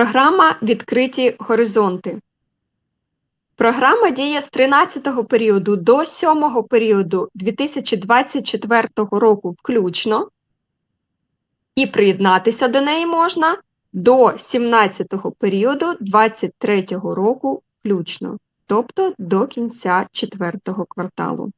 Програма Відкриті горизонти. Програма діє з 13-го періоду до 7-го періоду 2024 року включно. І приєднатися до неї можна до 17-го періоду 2023 року включно, тобто до кінця 4-го кварталу.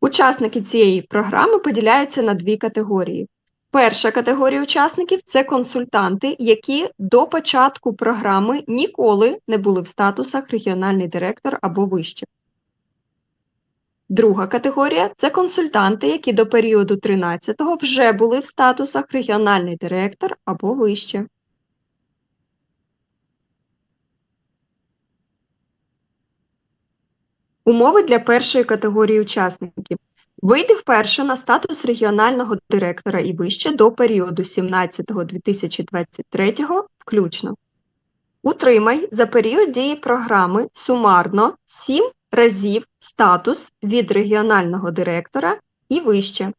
Учасники цієї програми поділяються на дві категорії. Перша категорія учасників це консультанти, які до початку програми ніколи не були в статусах регіональний директор або вище. Друга категорія це консультанти, які до періоду 13-го вже були в статусах регіональний директор або вище. Умови для першої категорії учасників. Вийди вперше на статус регіонального директора і вище до періоду 17-2023 включно. Утримай за період дії програми сумарно 7 разів статус від регіонального директора і вище.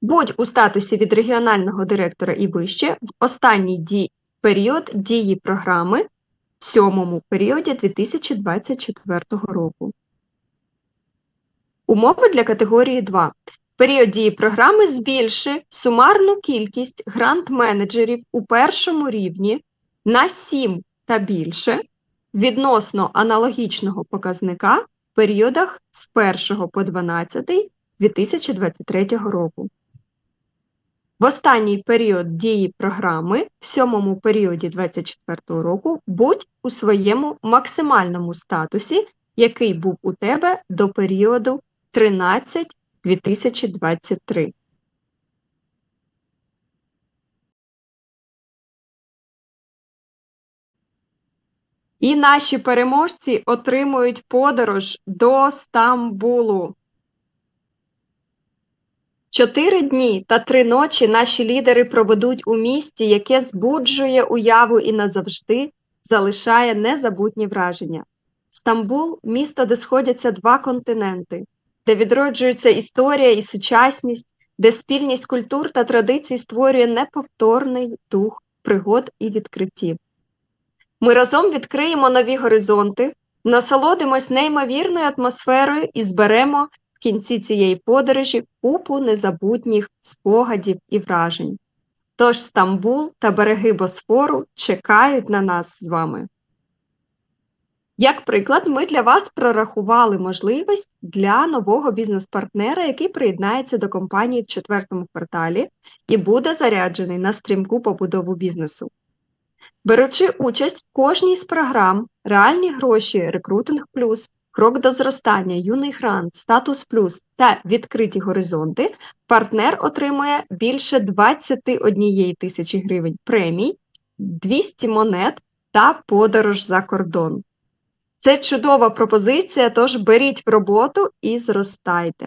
Будь у статусі від регіонального директора і вище в останній ді... період дії програми в сьомому періоді 2024 року. Умови для категорії 2. В період дії програми збільши сумарну кількість грант-менеджерів у першому рівні на 7 та більше відносно аналогічного показника в періодах з 1 по 12 2023 року. В останній період дії програми, в сьомому періоді 2024 року, будь у своєму максимальному статусі, який був у тебе до періоду 13 2023. І наші переможці отримують подорож до Стамбулу. Чотири дні та три ночі наші лідери проведуть у місті, яке збуджує уяву і назавжди залишає незабутні враження. Стамбул місто, де сходяться два континенти, де відроджується історія і сучасність, де спільність культур та традицій створює неповторний дух пригод і відкриттів. Ми разом відкриємо нові горизонти, насолодимось неймовірною атмосферою і зберемо в кінці цієї подорожі купу незабутніх спогадів і вражень. Тож Стамбул та береги Босфору чекають на нас з вами. Як приклад, ми для вас прорахували можливість для нового бізнес-партнера, який приєднається до компанії в четвертому кварталі і буде заряджений на стрімку побудову бізнесу. Беручи участь в кожній з програм, реальні гроші, рекрутинг плюс, крок до зростання, юний грант, статус плюс та відкриті горизонти, партнер отримує більше 21 тисячі гривень премій, 200 монет та подорож за кордон. Це чудова пропозиція, тож беріть в роботу і зростайте.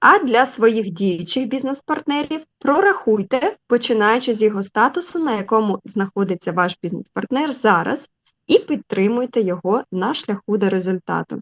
А для своїх діючих бізнес-партнерів прорахуйте, починаючи з його статусу, на якому знаходиться ваш бізнес-партнер зараз, і підтримуйте його на шляху до результату.